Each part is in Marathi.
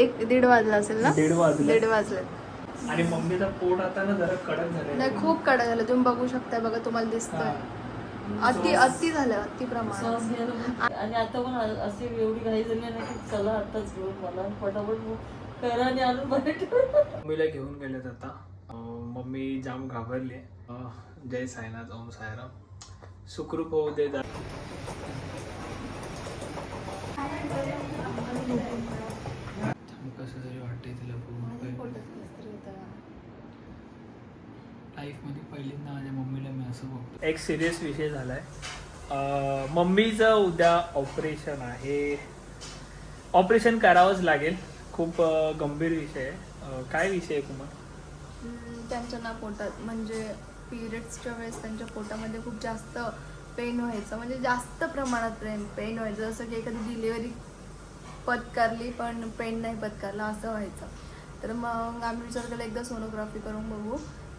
एक दीड वाजला असेल ना? दीड वाजले. दीड वाजले. आणि मम्मीचा पोट आता ना जरा कडक झालं नाही खूप कडक झालं. तुम्ही बघू शकता बघा तुम्हाला दिसतंय. अति अति झालं अति प्रमाण आणि आता पण अशी एवढी घाई झाली ना की चला आताच घेऊन मला. फटाफट करा आणि आणून. मम्मीला घेऊन गेलेत आता. मम्मी जाम घाबरली. जय साईनाथ ओम साईराम. सुखरूप होऊ दे कसं तरी वाटतंय तिला मध्ये पहिल्यांदा माझ्या मम्मीला मी असं बघतो एक सिरियस विषय झालाय. अं, मम्मीचं उद्या ऑपरेशन आहे. ऑपरेशन करावंच लागेल. खूप गंभीर विषय आहे. काय विषय आहे कुमार? हम्म, त्यांच्या ना पोटात म्हणजे पिरियड्सच्या वेळेस त्यांच्या पोटामध्ये खूप जास्त पेन व्हायचं. म्हणजे जास्त प्रमाणात पेन पेन व्हायचं. जसं की एखादी डिलिव्हरी पत्कारली पण पेन नाही पत्कारला असं व्हायचं. तर मग आम्ही विचार केला एकदा सोनोग्राफी करून बघू.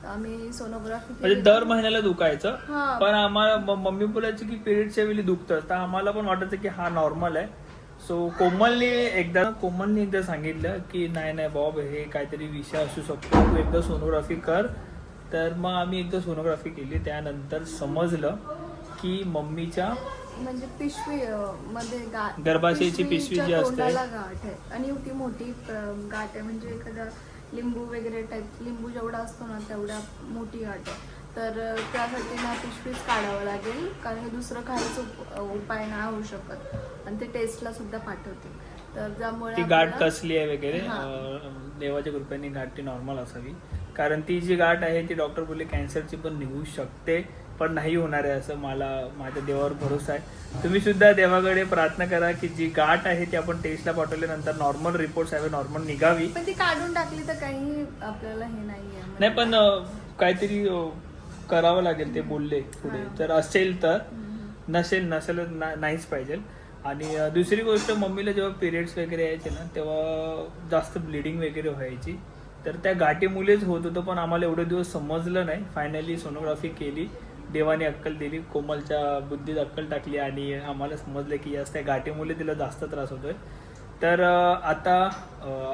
आम्ही सोनोग्राफी म्हणजे दर महिन्याला दुखायचं हा. पण आम्हाला म- मम्मी बोलायची की पिरियडच्या वेळी दुखतं. तर आम्हाला पण वाटायचं की हा नॉर्मल आहे. सो कोमलने एकदा कोमलने एकदा सांगितलं की नाही नाही बॉब हे काहीतरी विषय असू शकतो. तू एकदा सोनोग्राफी कर. तर मग आम्ही एकदा सोनोग्राफी केली. त्यानंतर समजलं की मम्मीच्या म्हणजे पिशवी अं, मध्ये गाठ गर्भाशयाची पिशवी जी असते. तोंडाला गाठ आहे. आणि ती मोठी अं, गाठ आहे. म्हणजे एखादा लिंबू वगैरे टाईप लिंबू जेवढा असतो ना तेवढा मोठी गाठ आहे. तर अं, त्यासाठी ना पिशवीच काढावं लागेल. कारण की दुसरं काहीच उप- अं, उपाय नाही होऊ शकत. आणि ते टेस्टला सुद्धा पाठवतील तर त्यामुळे ती गाठ आपल्याला- कसली आहे वगैरे हा. अं, देवाच्या कृपेने गाठ ती नॉर्मल असावी. कारण ती जी गाठ आहे ती डॉक्टर बोलले कॅन्सरची पण निघू शकते. पण नाही होणार आहे असं मला माझ्या देवावर भरोसा आहे. तुम्ही सुद्धा देवाकडे प्रार्थना करा की जी गाठ आहे ती आपण टेस्टला पाठवल्यानंतर नॉर्मल रिपोर्ट्स हवे नॉर्मल निघावी. पण ती काढून टाकली तर काही आपल्याला हे नाहीये नाही पण काहीतरी करावं लागेल ते बोलले पुढे. जर असेल तर. नसेल नसेल नाहीच पाहिजे. आणि दुसरी गोष्ट मम्मीला जेव्हा पिरियड्स वगैरे यायचे ना तेव्हा जास्त ब्लिडिंग वगैरे व्हायची. तर त्या गाठीमुळेच होत होतं पण आम्हाला एवढे दिवस समजलं नाही. फायनली सोनोग्राफी केली. देवाने अक्कल दिली कोमलच्या बुद्धीत अक्कल टाकली आणि आम्हाला समजलं की यास त्या गाठीमुळे तिला जास्त त्रास होतोय. तर आता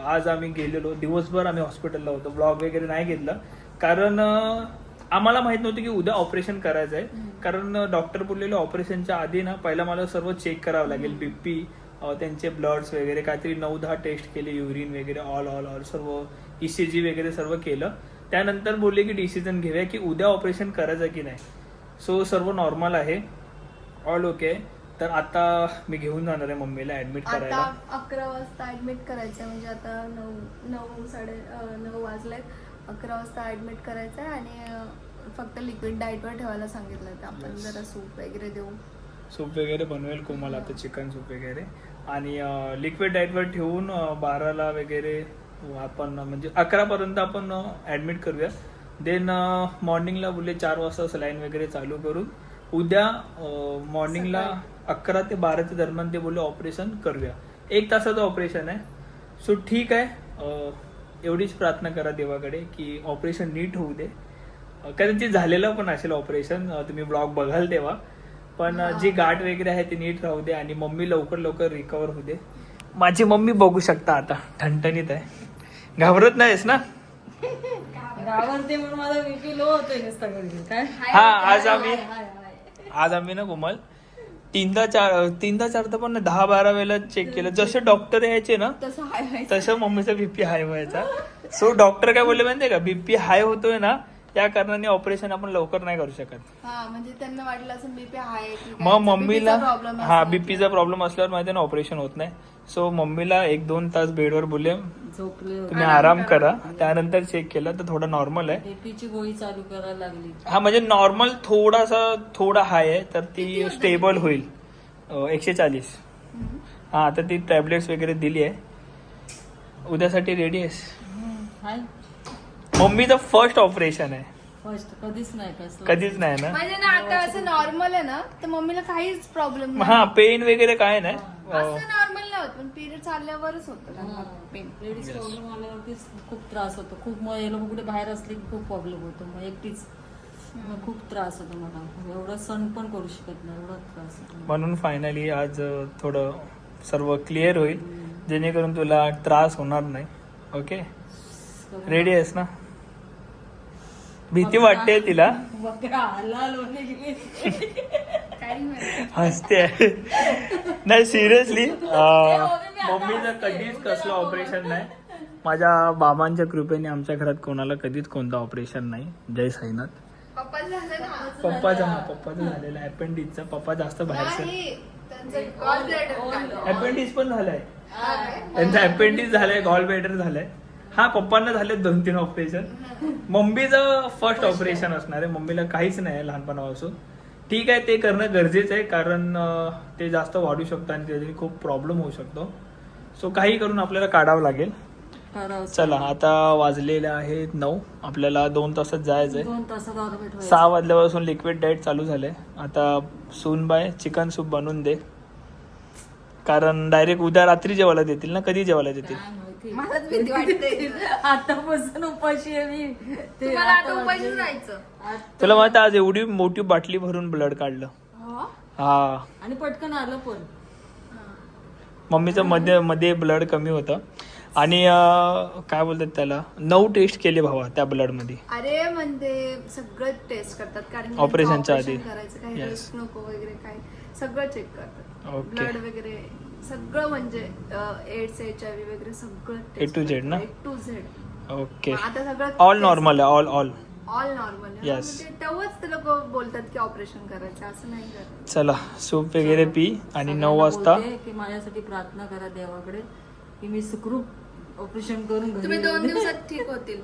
आज आम्ही गेलेलो. दिवसभर आम्ही हॉस्पिटलला होतो. ब्लॉग वगैरे नाही घेतलं. कारण आम्हाला माहीत नव्हतं की उद्या ऑपरेशन करायचं आहे. कारण डॉक्टर बोललेले ऑपरेशनच्या आधी ना पहिला मला सर्व चेक करावं लागेल. बीपी त्यांचे ब्लड्स वगैरे काहीतरी नऊ दहा टेस्ट केले युरिन वगैरे ऑल ऑल ऑल सर्व ईसीजी वगैरे सर्व केलं. त्यानंतर बोलले की डिसिजन घेऊया की उद्या ऑपरेशन करायचं की नाही. सो सर्व नॉर्मल आहे. All okay. तर आता मी घेऊन जाणार आहे मम्मीला ऍडमिट आता करायला. अकरा वाजता ऍडमिट करायचं म्हणजे आता नऊ नऊ साडे नऊ वाजलेत. अकरा वाजता ऍडमिट करायचं आहे आणि फक्त लिक्विड डाएटवर ठेवायला सांगितलं तर आपण. जरा सूप वगैरे देऊ. सूप वगैरे बनवेल कोमल आता चिकन सूप वगैरे. आणि लिक्विड डाएटवर ठेवून बाराला वगैरे आपण म्हणजे अकरापर्यंत आपण ॲडमिट करूया. देन मॉर्निंगला बोलले चार वाजता सलाईन वगैरे चालू करून उद्या मॉर्निंगला अकरा ते बाराच्या दरम्यान ते बोलले ऑपरेशन करूया. एक तासाचं ऑपरेशन आहे. सो ठीक आहे. अं, एवढीच प्रार्थना करा देवाकडे की ऑपरेशन नीट होऊ दे. कारण ते झालेलं पण असेल ऑपरेशन तुम्ही ब्लॉग बघाल तेव्हा. पण जी गाठ वगैरे आहे ती नीट राहू दे आणि मम्मी लवकर लवकर रिकवर होऊ दे. माझी मम्मी बघू शकता आता. ठणठणीत आहे. घाबरत नाहीस ना? गावावरती म्हणून माझा बीपी लो होतोय नुसता काय? हा आज आम्ही. आज आम्ही ना कोमल तीनदा चार तीनदा चारदा पण दहा बारा वेळेला चेक केलं. जसे डॉक्टर यायचे ना तसं हाय हाय तसं मम्मीचा बीपी हाय व्हायचा. सो डॉक्टर काय बोलले माहितीये का? बीपी हाय होतोय ना त्या कारणाने ऑपरेशन आपण लवकर नाही करू शकत. हा म्हणजे त्यांना वाटलं असं बीपी हाय मग मम्मीला हा बीपीचा प्रॉब्लेम असल्यावर माहिती ना ऑपरेशन होत नाही. सो मम्मीला एक दोन तास बेडवर बोलले झोपले तुम्ही आराम करा. त्यानंतर चेक केलं तर थोडं नॉर्मल आहे. बीपीची गोळी चालू करायला लागली. हा म्हणजे नॉर्मल थोडासा थोडा हाय आहे तर ती स्टेबल होईल. अं, एकशे चाळीस हा तर ती टॅबलेट्स वगैरे दिली आहे. उद्यासाठी रेडी आहेस? हाय मम्मीचं फर्स्ट ऑपरेशन आहे. फर्स्ट कधीच नाही कधीच नाही ना? म्हणजे ना आता असं नॉर्मल आहे ना तर मम्मीला काहीच प्रॉब्लेम हा पेन वगैरे काय नाही? असं अं, नॉर्मल नाही होत पण पिरियड चालल्यावरच होतं पेन लेडीज प्रॉब्लेम आल्यावरतीच खूप त्रास होतो. खूप मग हे लोक कुठे बाहेर असले की खूप प्रॉब्लेम होतो. मग एकटीच मग खूप त्रास होतो मला. एवढा सण पण करू शकत नाही एवढा त्रास होतो म्हणून फायनली आज थोडं सर्व क्लिअर होईल. जेणेकरून तुला त्रास होणार नाही. ओके रेडी आहेस ना? भीती वाटते तिला. हसते. नाही सिरियसली मम्मीचं कधीच कसलं ऑपरेशन नाही. माझ्या बाबांच्या कृपेने आमच्या घरात कोणाला कधीच कोणतं ऑपरेशन नाही. जय साईनाथ. पप्पा झालं ना पप्पाचं हा पप्पाचं झालेलं आहे. अपेंडिक्सचा पप्पा जास्त बाहेरचं. अपेंडिक्स पण झालंय? त्यांचं अपेंडिक्स झालंय गॉल बेटर झालंय. हा पप्पांना झाले दोन तीन ऑपरेशन मम्मीचं फर्स्ट ऑपरेशन असणार आहे. मम्मीला काहीच नाही आहे लहानपणापासून. ठीक आहे ते करणं गरजेचं आहे कारण ते जास्त वाढू शकतं आणि त्याच्याने खूप प्रॉब्लेम होऊ शकतो. सो काही करून आपल्याला काढावं लागेल. चला आता वाजलेले आहेत नऊ. आपल्याला दोन तासात जायचं आहे. सहा वाजल्यापासून लिक्विड डाएट चालू झालंय. आता सूनबाय चिकन सूप बनवून दे. कारण डायरेक्ट उद्या रात्री जेवायला देतील ना? कधी जेवायला देतील? मलाच भीती वाटते. आतापासून उपाशी आहे मी. ते तुम्हाला आता आता उपाशीच वाजले. राहायचं. आत- तुला माहिती आहे, आज एवढी मोठी बाटली भरून ब्लड काढलं. हो? हा. आणि पटकन आलं पण. मम्मीचं मध्ये मध्ये ब्लड कमी होतं. आणि अं, काय बोलतात त्याला? नऊ टेस्ट केले भावा त्या ब्लडमध्ये अरे म्हणजे सगळं टेस्ट करतात. कारण की ऑपरेशनच्या त्यांचं आधी. ऑपरेशन करायचं काही Yes. नको वगैरे काय सगळं चेक करतात. Okay. ब्लड वगैरे. सगळं म्हणजे एड्स एच आय व्ही वगैरे सगळं A to Z ना? ए टू झेड ओके आता सगळं ऑल नॉर्मल आहे ऑल ऑल ऑल नॉर्मल. तेव्हाच ते लोक बोलतात की ऑपरेशन करायचं असं नाही करत. चला सूप वगैरे पी आणि नऊ वाजता की माझ्यासाठी प्रार्थना करा देवाकडे की मी सुखरूप ऑपरेशन करून तुम्ही दोन. दिवसात ठीक होतील.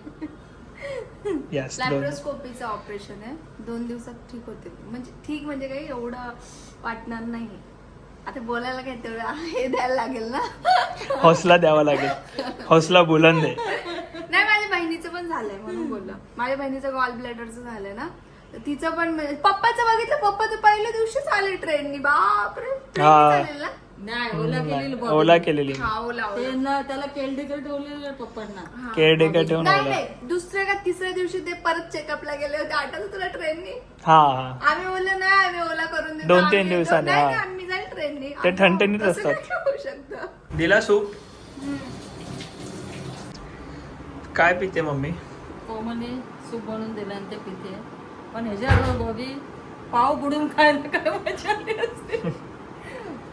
लॅप्रोस्कोपीचं ऑपरेशन आहे. दोन दिवसात ठीक होतील. म्हणजे ठीक म्हणजे काही एवढं वाटणार नाही. आता बोलायला काय तेवढं हे द्यायला लागेल ना? हौसला द्यावा लागेल. हौसला बुलंद आहे. नाही माझ्या बहिणीचं पण झालंय म्हणून बोललं. माझ्या बहिणीचं गॉल ब्लॅडरचं झालंय ना? तर तिचं पण म्हणजे- पप्पाचं बघितलं पप्पाचं पहिल्या दिवशीच आले ट्रेननी बापरे train नी हा. चालेल ना? नाही ओला केलेली बॉटल. ओला केलेली. हा ओला ओला. त्यांना त्याला ठेवलेलं पप्पांना. हा. केअरटेकर ठेवून नाही ओला. नाही दुसऱ्या का तिसऱ्या दिवशी ते परत चेकअपला गेले होते. आठवतं तुला ट्रेननी? हा हा. आम्ही बोललो नाही आम्ही ओला करून देतो. दोन आम्ही तीन येतो. दिवसाने, नाही, हा. नाही, आम्ही जाईल ट्रेननी. ते ठणठणीत असतात. काय होऊ शकतं? दिला सूप? काय पिते मम्मी? कोमलने सूप बनवून दिलं आणि ते पिते. पण ह्याच्या बॉबी पाव बुडून खायला काय मजा आली असते.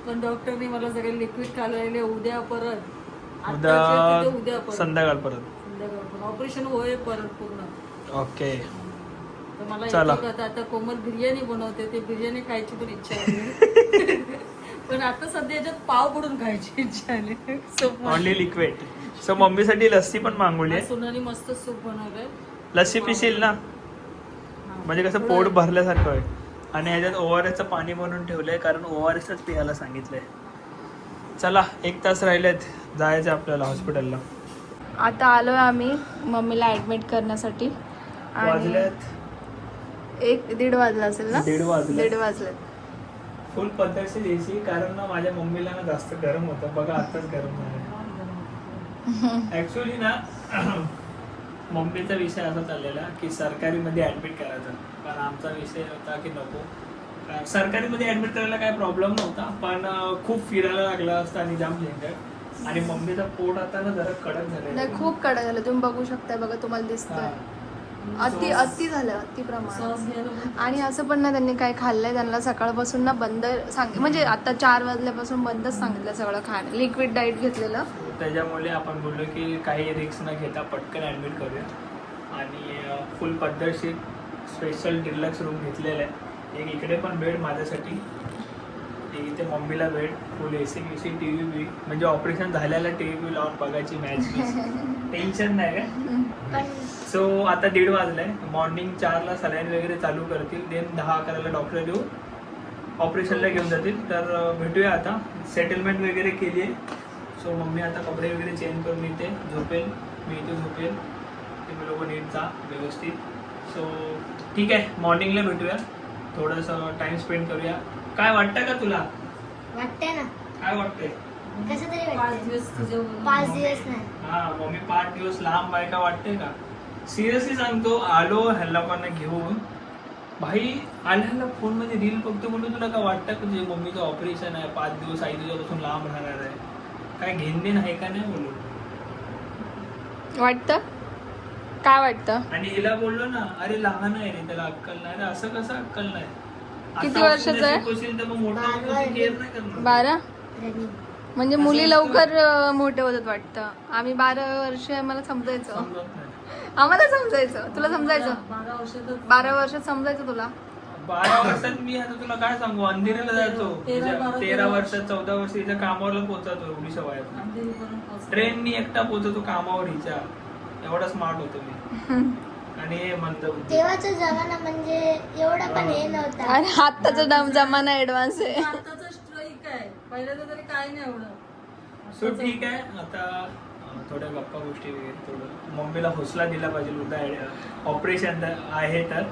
पण डॉक्टरने मला सगळे लिक्विड खायला उद्या परत. तिथे उद्या उद्या परत. संध्याकाळ परत. संध्याकाळ ऑपरेशन होय परत पूर्ण. ओके. तर मला चला. का आता कोमल बिर्याणी बनवते ते बिर्याणी खायची पण इच्छा आहे. पण आता सध्या याच्यात पाव बुडून खायची इच्छा आली सूप ऑनली लिक्विड सो मम्मीसाठी लस्सी पण मागवली आहे. सोनाली मस्त सूप बनवलंय. लस्सी पिशील ना. म्हणजे कसं पोट भरल्यासारखं आहे. आणि ह्याच्यात ओ आर एसचं पाणी बनवून ठेवलंय कारण ओ आर एसच पियाला सांगितलंय. चला एक तास राहिलेत जायचं आपल्याला हॉस्पिटलला आता आलोय आम्ही मम्मीला ऍडमिट करण्यासाठी. आणि एक दीड वाजला असेल ना? दीड वाजले. दीड वाजले फुल पद्धतशीर एसी कारण ना माझ्या मम्मीला ना जास्त गरम होतं. बघा आताच गरम झालं ऍक्च्युली ना मम्मीचा विषय असा चाललेला की सरकारीमध्ये ऍडमिट करायचा. कारण आमचा विषय होता की नको. सरकारीमध्ये ऍडमिट करायला काय प्रॉब्लेम नव्हता पण खूप फिरायला लागला असता आणि जाम झंझट आणि मम्मीचा पोट आता ना जरा कडक नाही झालं खूप कडक झालं तुम्ही बघू शकताय बघा तुम्हाला दिसतंय. अति अति झालं अति प्रमाण आणि असं पण ना त्यांनी काय खाल्लंय त्यांना सकाळपासून ना बंद सांग म्हणजे आता चार वाजल्यापासून बंदच सांगितलं सगळं खाणं. लिक्विड डाईट घेतलेलं. त्याच्यामुळे आपण बोललो की काही रिक्स न घेता पटकन ॲडमिट करूया. आणि फुल पद्धतशीर स्पेशल डिलक्स रूम घेतलेला आहे. एक इकडे पण बेड माझ्यासाठी. एक इथे मम्मीला bed full A C B C T V B. म्हणजे ऑपरेशन झाल्याला टी व्ही लावून बघायची मॅच टेन्शन नाही काय? सो आता दीड वाजलाय. मॉर्निंग चारला सलाईन वगैरे चालू करतील. देन दहा अकराला डॉक्टर येऊ. ऑपरेशनला घेऊन जातील. तर भेटूया आता. सेटलमेंट वगैरे केली आहे. सो मम्मी आता कपडे वगैरे चेंज करून इथे झोपेल. मी इथे झोपेल. तुम्ही लोक नीट जा. व्यवस्थित. सो ठीक आहे मॉर्निंगला भेटूया. थोडंसं टाइम स्पेंड करूया. काय वाटतं का तुला? वाटतंय ना. काय वाटतंय? कसं तरी पाच वाटतंय दिवस तुझ्या पाच दिवस नाही. हा मम्मी पाच दिवस लांब आहे का वाटते का? सिरियसली सांगतो आलो ह्या लोकांना घेऊन. भाई आल्याला फोनमध्ये रील बघतो म्हणून तुला काय वाटतं का तुझ्या मम्मीचं ऑपरेशन आहे? पाच दिवस आई तुझ्यापासून लांब राहणार आहे. काय घेण देण आहे का नाही बोललो वाटतं? काय वाटतं? आणि हिला बोललो ना अरे लहान आहे रे त्याला अक्कल नाही अरे असं कसं अक्कल नाही? किती आता वर्षाचा आहे? शिकवशील तर मग मोठं होऊन बारा. तू care नाही करणार. बारा? रनिंग म्हणजे मुली. लवकर अं, मोठे होतात वाटतं. आम्ही बारा वर्ष आहे मला समजायचं. समजत नाही. आम्हाला समजायचं. तुला समजायचं? बारा बारा वर्षात समजायचं तुला? बारा वर्षात मी आता तुला काय सांगू? अंधेरीला जायचो. तेरा, बारा, तेरा तेरा वर्षात चौदा वर्ष हिच्या कामावरला पोहोचतो एवढीशा वयात. ट्रेननी एकटा पोहोचतो कामावर हिच्या. एवढा स्मार्ट होतो मी. आणि हे म्हणतो तेव्हाचा जमाना म्हणजे एवढा पण हे नव्हता. आणि आत्ताचा जमाना ऍडव्हान्स आहे. आताचं स्ट्राईक आहे. पहिल्याचं तरी काय नाही एवढं. सो ठीक आहे. आता थोड्या गप्पा गोष्टी वगैरे थोडं. मम्मीला हौसला दिला पाहिजे उद्या ऑपरेशन आहे तर.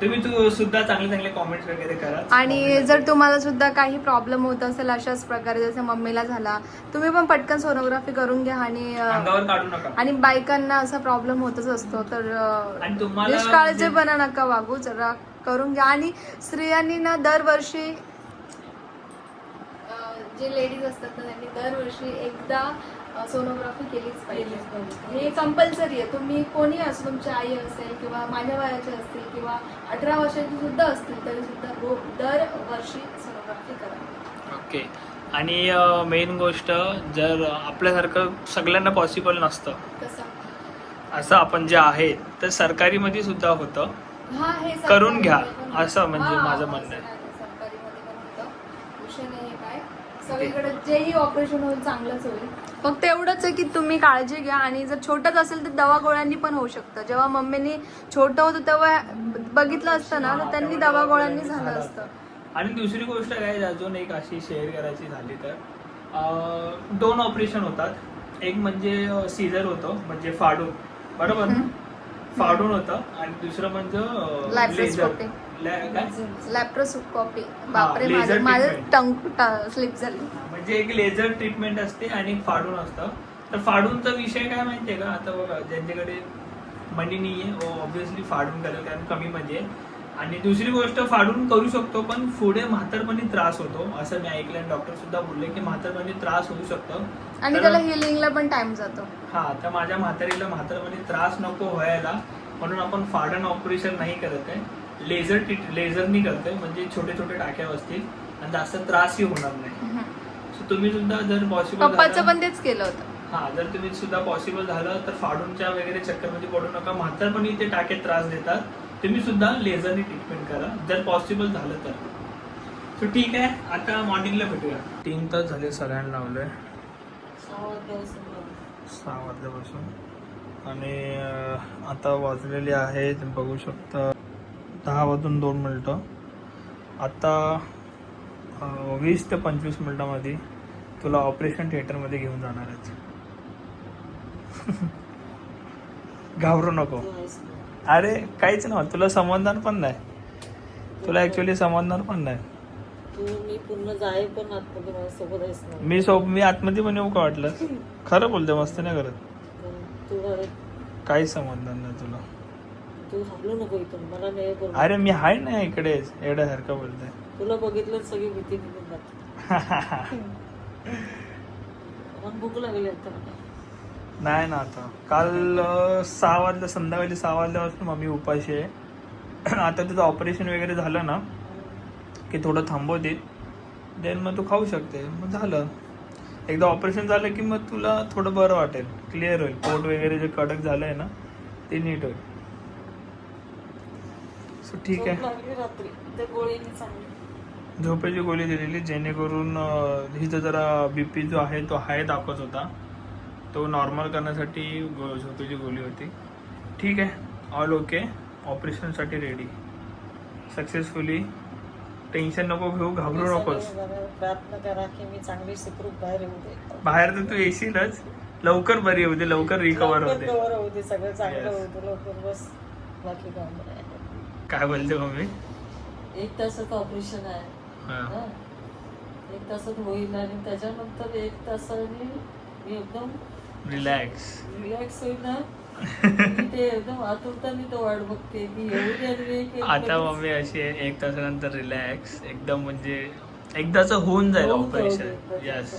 तुम्ही तू सुद्धा चांगले चांगले कॉमेंट्स वगैरे करा. आणि जर तुम्हाला सुद्धा काही प्रॉब्लेम होत असेल अशाच प्रकारे जसं मम्मीला झाला तुम्ही पण पटकन सोनोग्राफी करून घ्या आणि अंगावर काढू नका. आणि बायकांना असा प्रॉब्लेम होतच असतो तर आणि तुम्हाला निष्काळजीपणा नका वागू जरा करून घ्या. आणि स्त्रियांनी ना दरवर्षी जे लेडीज असतात ना त्यांनी दरवर्षी एकदा सोनोग्राफी केलीच पाहिजे. हे कंपल्सरी आहे. तुम्ही कोणी असो तुमची आई असेल किंवा माझ्या वयाचे असतील किंवा अठरा वर्षाची सुद्धा असतील तरी सुद्धा रो- दरवर्षी सोनोग्राफी करा. ओके. आणि मेन गोष्ट जर आपल्यासारखं सगळ्यांना पॉसिबल नसतं असं आपण जे आहे तर सरकारीमध्ये सुद्धा होतं. हा हे करून घ्या, असं म्हणजे हा, माझं म्हणणं आहे. सगळीकडे जेही ऑपरेशन होईल चांगलंच होईल. फक्त एवढंच आहे की तुम्ही काळजी घ्या आणि जर छोटंच असेल तर दवा गोळ्यांनी पण होऊ शकतं. जेव्हा मम्मीनी छोटं होतं तेव्हा बघितलं असतं ना तर त्यांनी दवा गोळ्यांनी झालं असतं. आणि दुसरी गोष्ट काय अजून एक अशी शेअर करायची झाली तर दोन ऑपरेशन होतात. एक म्हणजे सीझर होतं म्हणजे फाडून. बरोबर? फाडून होतं आणि दुसरं म्हणजे. काय? लॅप्रोस्कोपी बापरे माझं. टंग स्लिप झाली. म्हणजे एक लेझर ट्रीटमेंट असते आणि एक फाडून असतं. तर फाडूनचा विषय काय माहितीये का? आता बघा ज्यांच्याकडे मनी नाहीये ऑब्विसली फाडून करेल कारण कमी आहे. आणि दुसरी गोष्ट फाडून करू शकतो पण पुढे म्हातारपणी त्रास होतो. असं मी ऐकलं डॉक्टर सुद्धा बोलले की म्हातारपणी त्रास होऊ शकतो. आणि त्याला हिलिंगला पण टाइम जातो. हा तर माझ्या म्हातारीला म्हातारपणी त्रास नको व्हायला. म्हणून आपण फाडण ऑपरेशन नाही करत आहे. लेझर लेझरनी करतोय. म्हणजे छोटे छोटे टाक्या असतील आणि जास्त त्रासही होणार नाही. So तुम्ही सुद्धा जर पॉसिबल पप्पाचं पण तेच केलं होतं. हा जर तुम्ही सुद्धा पॉसिबल झालं तर फाडूनच्या वगैरे चक्करमध्ये पडू नका. म्हातारपणी ते टाके त्रास देतात. तुम्ही सुद्धा लेझरनी ट्रीटमेंट करा. जर पॉसिबल झालं तर. सो ठीक आहे. आता मॉर्निंगला भेटूया. तीन तास झाले सगळ्यांना लावलंय. सहा वाजल्यापासून आणि आता वाजलेले आहेत. बघू शकता. दहा वाजून दोन मिनटं. आता वीस ते पंचवीस मिनटामध्ये तुला ऑपरेशन थिएटरमध्ये घेऊन जाणार आहेत. घाबरू नको. अरे काहीच ना तुला समजणार पण नाही. तुला ऍक्च्युली समजणार पण नाही. तू मी ना. मी आतमध्ये पण येऊ का वाटलं? खरं बोलते मस्त नाही करत. काहीच समजणार नाही तुला. अरे मी आहे ना इकडेच. एवढ्यासारखं बोलते तुला बघितलं सगळी भीती निघून जाते. पण भूक लागली आता. नाही ना आता. काल सहा वाजल्या संध्याकाळी सहा वाजल्यापासून मम्मी उपाशी आहे. आता तुझं ऑपरेशन वगैरे झालं ना की थोडं थांबवते. देन मग तू खाऊ शकते. मग झालं. एकदा ऑपरेशन झालं की मग तुला थोडं बरं वाटेल. क्लिअर होईल. पोट वगैरे जे कडक झालं आहे ना ते नीट होईल. सो ठीक आहे. लागली रात्री. त्या गोळीने चांगली झोपेची गोळी दिलेली जेणेकरून हिचा जरा बीपी जो आहे तो हाय दाखवत होता. तो नॉर्मल करण्यासाठी गो- झोपेची गोळी होती. ठीक आहे. ऑल ओके ऑपरेशनसाठी रेडी सक्सेसफुली टेन्शन नको घेऊ घाबरू नकोस. करा की मी चांगली सुखरूप बाहेर येऊ दे. बाहेर तर तू येशीलच. लवकर बरी दे लवकर रिकवर होते सगळं चांगलं दे. लवकर बस. बाकी काय बोलते मम्मी? एक तासाचं ऑपरेशन आहे. हा. हा. एक तासात होईल आणि त्याच्यानंतर एक तासाने मी एकदम रिलॅक्स रिलॅक्स होईल ना. मी ते एकदम आतुरताने तो वाट बघते. की येऊ दे आणि मी एक- आता मम्मी अशी आहे एक तासानंतर रिलॅक्स एकदम म्हणजे एकदाच होऊन जाईल होऊन जाऊ दे, ऑपरेशन यस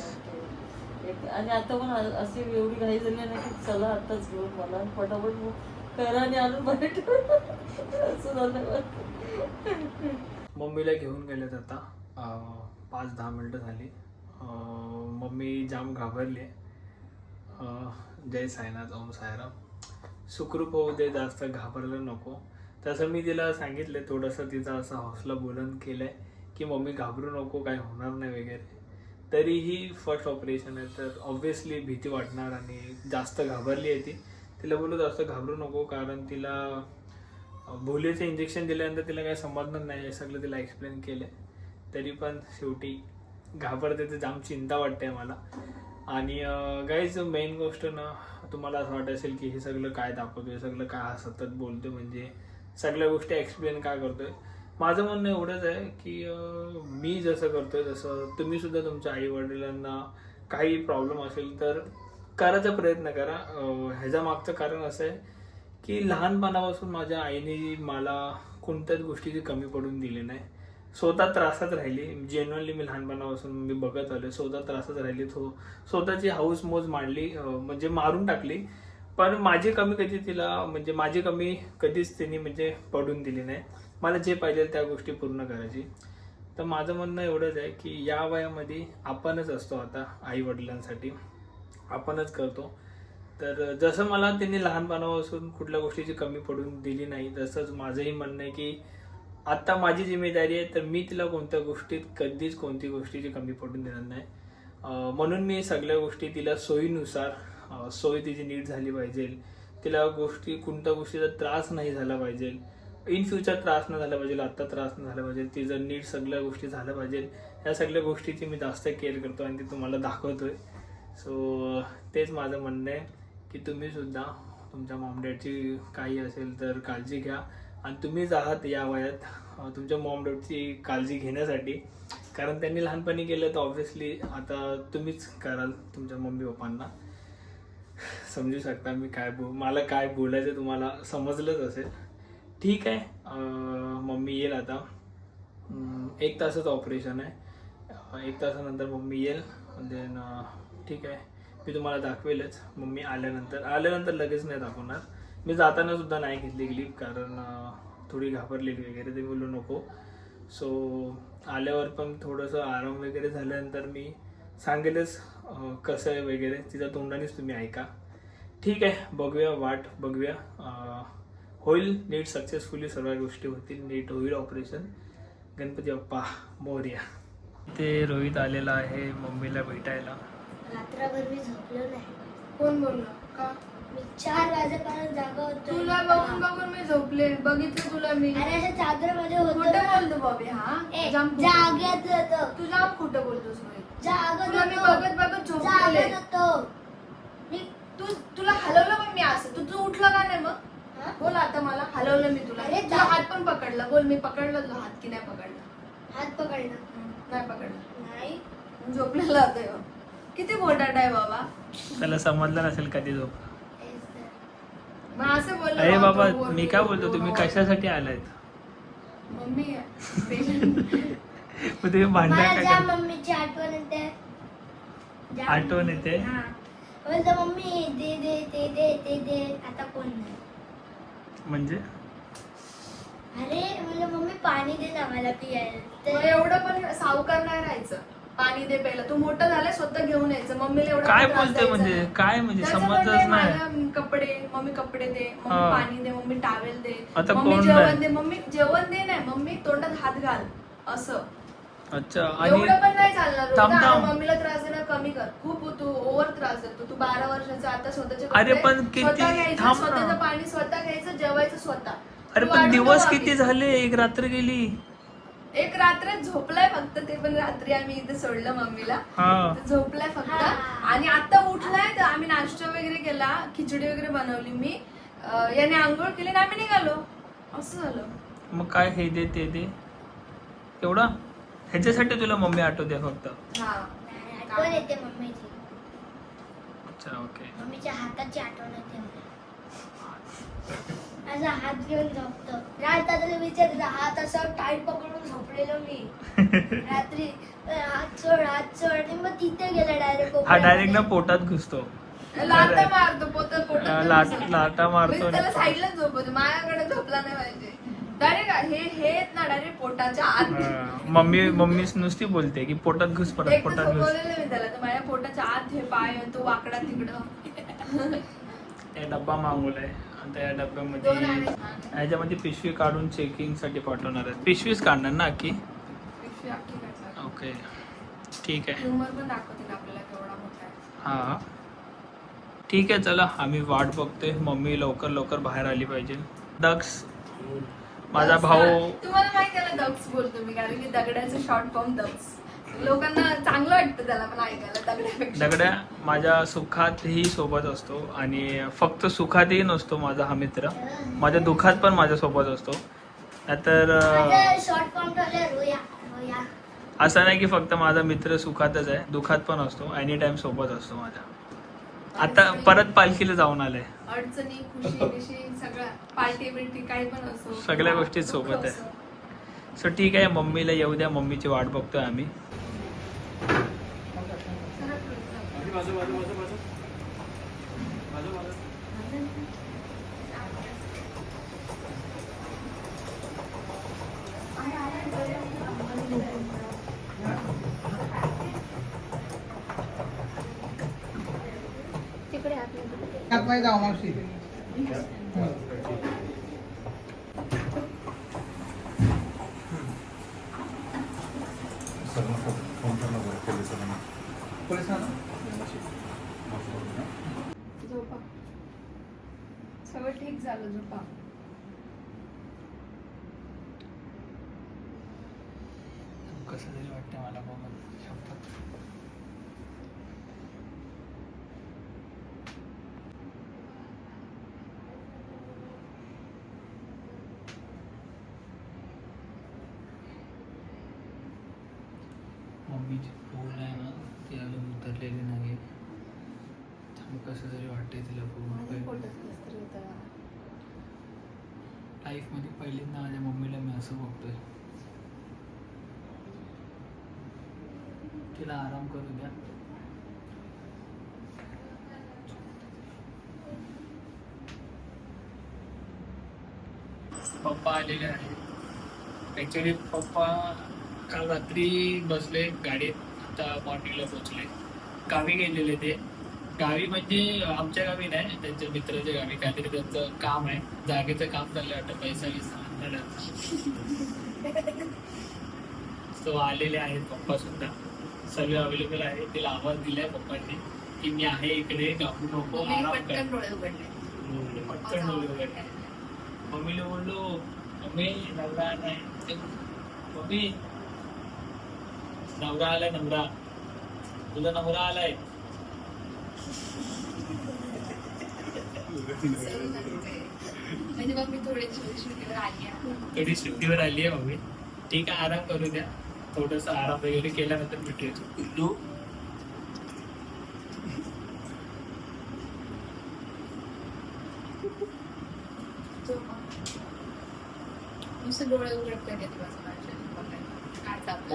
आणि आता पण अ- अशी एवढी घाई झाली ना की चला आताच घेऊन मला. पटापट मग आणून मम्मीला घेऊन गेलेत आता. पाच दहा मिनटं झाली. मम्मी जाम घाबरली. जय साईनाथ ओम सायराम सुखरूप होऊ दे जास्त घाबरलं नको. तसं मी तिला सांगितलं थोडंसं तिचा असं हौसला बुलंद केलंय की मम्मी घाबरू नको काय होणार नाही वगैरे. तरीही फर्स्ट ऑपरेशन आहे तर ऑब्व्हियसली भीती वाटणार आणि जास्त घाबरली आहे ती. तिला बोलू जास्त घाबरू नको कारण तिला भोलेचं इंजेक्शन दिल्यानंतर तिला काही समजणार नाही हे सगळं तिला एक्सप्लेन केलं तरी पण शेवटी घाबरते तर जाम चिंता वाटते मला. आणि गाईज मेन गोष्ट ना तुम्हाला असं वाटत असेल की हे सगळं काय दाखवतो हे सगळं काय सतत बोलतो म्हणजे सगळ्या गोष्टी एक्सप्लेन का करतोय? माझं म्हणणं एवढंच आहे की मी जसं करतोय तसं तुम्ही सुद्धा तुमच्या आई वडिलांना काही प्रॉब्लेम असेल तर करायचा प्रयत्न करा. ह्याच्या मागचं कारण असं आहे की लहानपणापासून माझ्या आईने मला कोणत्याच गोष्टीची कमी पडून दिली नाही. स्वतः त्रासात राहिली. जेन्युअनली मी लहानपणापासून मी बघत आलो स्वतः त्रासात राहिली. तो स्वतःची हाऊस मोज मांडली. म्हणजे मारून टाकली. पण माझी कमी कधी तिला म्हणजे माझी कमी कधीच तिने म्हणजे पडून दिली नाही. मला जे पाहिजे त्या गोष्टी पूर्ण करायची. तर माझं म्हणणं एवढंच आहे की या वयामध्ये आपणच असतो आता आई वडिलांसाठी आपणच करतो. तर जसं मला त्यांनी लहानपणापासून कुठल्या गोष्टीची कमी पडून दिली नाही तसंच माझंही म्हणणं आहे की आत्ता माझी जिम्मेदारी आहे तर मी तिला कोणत्या गोष्टीत कधीच कोणती गोष्टीची कमी पडून देणार नाही. म्हणून मी सगळ्या गोष्टी तिला सोयीनुसार सोय तिची नीट झाली पाहिजे. तिला गोष्टी कोणत्या गोष्टीचा त्रास नाही झाला पाहिजे. इन फ्युचर त्रास न झाला पाहिजे आत्ता त्रास न झाला पाहिजे. तिचं नीट सगळ्या गोष्टी झाल्या पाहिजे या सगळ्या गोष्टीची मी जास्त केअर करतो आणि ती तुम्हाला दाखवतोय. सो तेच माझं म्हणणं आहे की तुम्ही सुद्धा तुमच्या मॉम डॅडची काही असेल तर काळजी घ्या. आणि तुम्हीच आहात या वयात तुमच्या मॉम डॅडची काळजी घेण्यासाठी. कारण त्यांनी लहानपणी केलं तर ऑब्व्हियसली आता तुम्हीच कराल तुमच्या मम्मी पप्पांना. समजू शकता मी काय बो मला काय बोलायचं तुम्हाला समजलंच असेल. ठीक आहे मम्मी येईल आता. एक तासाचं ऑपरेशन आहे. एक तासानंतर मम्मी येईल. देन ठीक आहे. मी तुम्हाला दाखवेलच. मम्मी आल्यानंतर आल्यानंतर लगेच नाही दाखवणार. मी जाताना सुद्धा नाही घेतली क्लिप कारण थोडी घाबरलेली वगैरे ते बोलू नको. सो आल्यावर पण थोडंसं आराम वगैरे झाल्यानंतर मी सांगेलच कसं आहे वगैरे. तिच्या तोंडानेच तुम्ही ऐका. ठीक आहे बघूया वाट बघूया. होईल नीट सक्सेसफुली सर्व गोष्टी होतील. नीट होईल ऑपरेशन गणपती बाप्पा मोर्या. ते रोहित आलेला आहे मम्मीला भेटायला. रात्रभर मी झोपलो नाही. कोण बोललं? का? मी चार वाजेपर्यंत जागा होतो. तुला बघून बघून मी झोपले. बघितलं तुला मी. अरे अशा चादरमध्ये होतो. खोटं ना. बोलतो बॉबी हा? ए, जाम खोटं. जाग्यात होतो. तू जाम खोटं बोलतोस जागत तुला मी होतो. बघत बघत जागत होतो. मी तू तुला हलवलं पण मी असं. तू तू उठलं का नाही मग? हा? बोल आता मला. हलवलं मी तुला. अरे तुला जा- हात पण पकडला. बोल मी पकडला तुला हात की नाही पकडला? हात पकडला. नाही पकडला. नाही. झोपलेला होता ह्यो. किती बोटाट आहे बाबा त्याला समजलं नसेल कधी. मग असं बोललं अरे बाबा तू मी काय बोल, बोलतो तुम्ही. कशासाठी आलायत मम्मी patient. मग तुम्ही काय करता? मम्मीची आठवण येते आठवण येते? हा. बोलतो मम्मी दे दे ते दे ते दे आता कोण नाही म्हणजे अरे म्हणजे मम्मी पाणी दे ना मला पियायला मग तर एवढं पण सावकार नाही राहायचं पाणी दे पहिला तू मोठं झालं स्वतः घेऊन यायचं मम्मीला एवढं काय त्रास बोलते द्यायचा म्हणजे नाही. काय म्हणजे त्याचं समजच नाही मला कपडे मम्मी कपडे दे मम्मी हा. पाणी दे मम्मी टावेल दे आता मम्मी कोण जेवण नाही? दे मम्मी जेवण दे नाही मम्मी तोंडात हात घाल असं अच्छा आणि एवढं पण नाही चालणार थांब, रोहित. थांब. आणि मम्मीला त्रास देणं कमी कर खूप तू ओव्हर त्रास देतो तू बारा वर्षाचा आता स्वतःचे अरे कपडे पण किती- स्वतः घ्यायचं थांब ना. स्वतःचं पाणी स्वतः घ्यायचं जेवायचं स्वतः अरे तू पण दिवस नको किती. झाले एक रात्र गेली रात्र झोपलाय फक्त ते पण रात्री आम्ही इथे सोडलं मम्मीला. हा. तर झोपलाय फक्त. आणि आता उठलाय तर आम्ही नाश्ता वगैरे केला खिचडी वगैरे बनवली मी. अं, याने आंघोळ केली आणि आम्ही निघालो. असं झालं. मग काय हे दे ते दे. एवढा? ह्याच्यासाठी तुला मम्मी आठवते फक्त. हा. आठवण येते मम्मीची. अच्छा ओके मम्मीच्या हाताची आठवण येते मला. माझा हात घेऊन झोपतो. रात विचार हात असा टाईट पकडून झोपलेलो मी. रात्री हात सोड हात सोड आणि मग तिथे गेला डायरेक्ट हा डायरेक्ट ना पोटात घुसतो. लाटा मारतो पोटात पोटात लाट- लाटा मारतो म्हणजे त्याला साईडला झोपवतो माझ्याकडे झोपला नाही पाहिजे. डायरेक्ट हे हे ना डायरेक्ट पोटाच्या आत. मम्मी मम्मी नुसती बोलते की पोटात घुस परत पोटात घुस. मी त्याला तर माझ्या पोटाच्या आत हे पाय तो वाकडा तिकडं. ते डब्बा मागवलाय. आता या डब्यामध्ये. याच्यामध्ये पिशवी काढून चेकिंगसाठी पाठवणार आहेत. पिशवीच काढणार ना की. ओके ठीक आहे. Humor पण दाखवतील आपल्याला केवढा मोठा आहे. हा. ठीक आहे चला. आम्ही वाट बघतोय. मम्मी लवकर लवकर बाहेर आली पाहिजे. दक्ष माझा भाऊ तुम्हाला केलं दक्ष बोलतो मी कारण की दगड्याचं शॉर्ट फॉर्म दक्ष. लोकांना चांगलं वाटतं त्याला पण ऐकायला दगड्यापेक्षा. दगड्या माझ्या सुखातही सोबत असतो आणि फक्त सुखातही नसतो माझा हा मित्र. माझ्या दुःखात पण माझ्या सोबत असतो. अं, शॉर्ट फॉर्म ठेवले रोया रोया. असं नाही की फक्त माझा मित्र सुखातच आहे दुःखात पण असतो एनी टाइम सोबत असतो माझ्या आता परत पालखीला जाऊन आलाय अडचणी खुशी बिशी सगळ्या पार्टी बिर्टी काही पण असो. सगळ्या गोष्टी सोबत आहे. सो ठीक आहे मम्मीला येऊ द्या मम्मीची वाट बघतोय आम्ही. तिकडे. आतमध्ये. जाऊ मावशी पोलिसांना झोपा सगळं ठीक झालं झोपा कसं तरी वाटतं मला बघून शपथ मम्मीची पूल आहे ना ती अजून उतरलेली नाही त्यामुळे कसं तरी वाटतंय तिला पूर्ण. लाईफमध्ये पहिल्यांदा माझ्या मम्मीला मी असं बघतोय. तिला आराम करू द्या. पप्पा आलेले आहेत. ॲक्च्युली पप्पा काल रात्री बसले गाडीत आता मॉर्निंगला पोचले गावी गेलेले ते. गावी म्हणजे आमच्या गावी नाही त्यांच्या मित्राच्या गावी. काहीतरी त्यांचं काम आहे. जागेचं काम चाललंय वाटतं पैसा विसा सो आलेले आहेत पप्पा सुद्धा. सगळे अवेलेबल आहे. तिला आवाज दिलाय पप्पांनी की मी आहे इकडे घाबरू नको मी आराम कर. पटकन डोळे उघडले. मम्मीला बोललो मम्मी नवरा नाही. मम्मी नवरा आलाय नवरा. तुझा नवरा आलाय. थोडी सुट्टीवर आली आहे मम्मी? ठीक आहे आराम करू द्या. थोडस आराम वगैरे केल्यानंतर भेटूया पिल्लू झोपा. नुसते डोळे उघडत नाही दिवस माझे.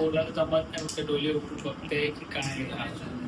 काय जमत नाही डोली डोळे उघडून बघते की काय